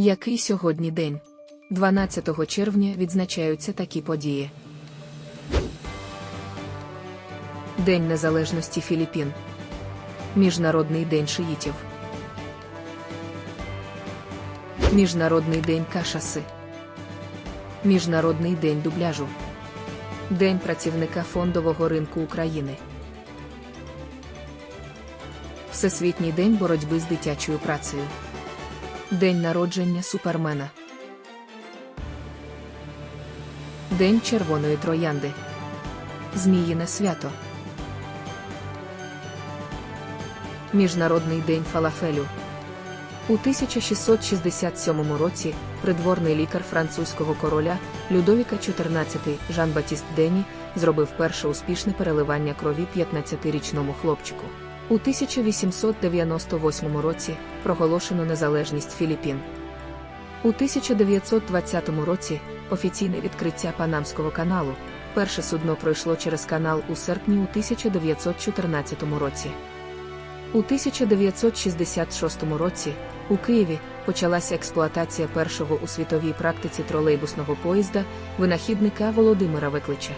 Який сьогодні день? 12 червня відзначаються такі події. День Незалежності Філіппін. Міжнародний день шиїтів. Міжнародний день кашаси. Міжнародний день дубляжу. День працівника фондового ринку України. Всесвітній день боротьби з дитячою працею. День народження Супермена. День червоної троянди. Зміїне свято. Міжнародний день фалафелю. У 1667 році придворний лікар французького короля Людовіка XIV Жан-Батіст Дені зробив перше успішне переливання крові 15-річному хлопчику. У 1898 році проголошено незалежність Філіппін. У 1920 році офіційне відкриття Панамського каналу. Перше судно пройшло через канал у серпні у 1914 році. У 1966 році у Києві почалася експлуатація першого у світовій практиці тролейбусного поїзда винахідника Володимира Виклича.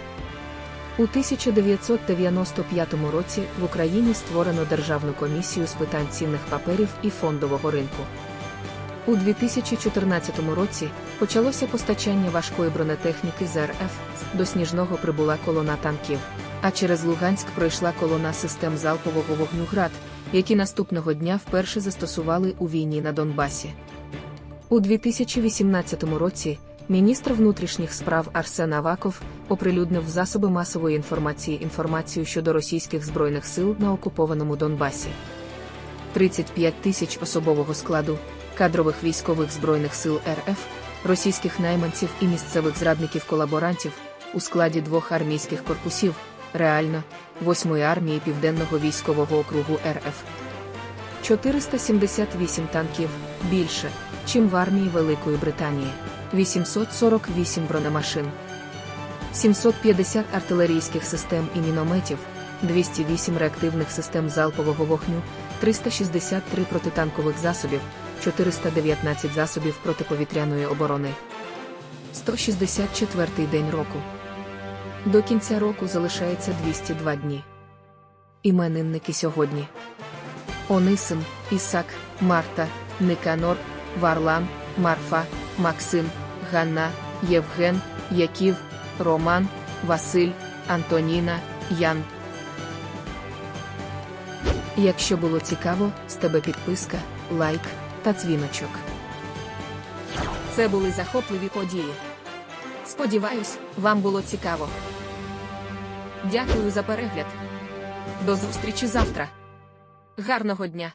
У 1995 році в Україні створено Державну комісію з питань цінних паперів і фондового ринку. У 2014 році почалося постачання важкої бронетехніки з РФ, до Сніжного прибула колона танків, а через Луганськ пройшла колона систем залпового вогню «Град», які наступного дня вперше застосували у війні на Донбасі. У 2018 році міністр внутрішніх справ Арсен Аваков оприлюднив засоби масової інформації інформацію щодо російських збройних сил на окупованому Донбасі. 35 тисяч особового складу, кадрових військових збройних сил РФ, російських найманців і місцевих зрадників-колаборантів у складі двох армійських корпусів, реально 8-ї армії Південного військового округу РФ. 478 танків більше, чим в армії Великої Британії, 848 бронемашин, 750 артилерійських систем і мінометів, 208 реактивних систем залпового вогню, 363 протитанкових засобів, 419 засобів протиповітряної оборони. 164-й день року. До кінця року залишається 202 дні. Іменинники сьогодні. Онисим, Ісак, Марта, Никанор, Варлам, Марфа, Максим, Ганна, Євген, Яків, Роман, Василь, Антоніна, Ян. Якщо було цікаво, з тебе підписка, лайк та дзвіночок. Це були захопливі події. Сподіваюсь, вам було цікаво. Дякую за перегляд. До зустрічі завтра. Гарного дня!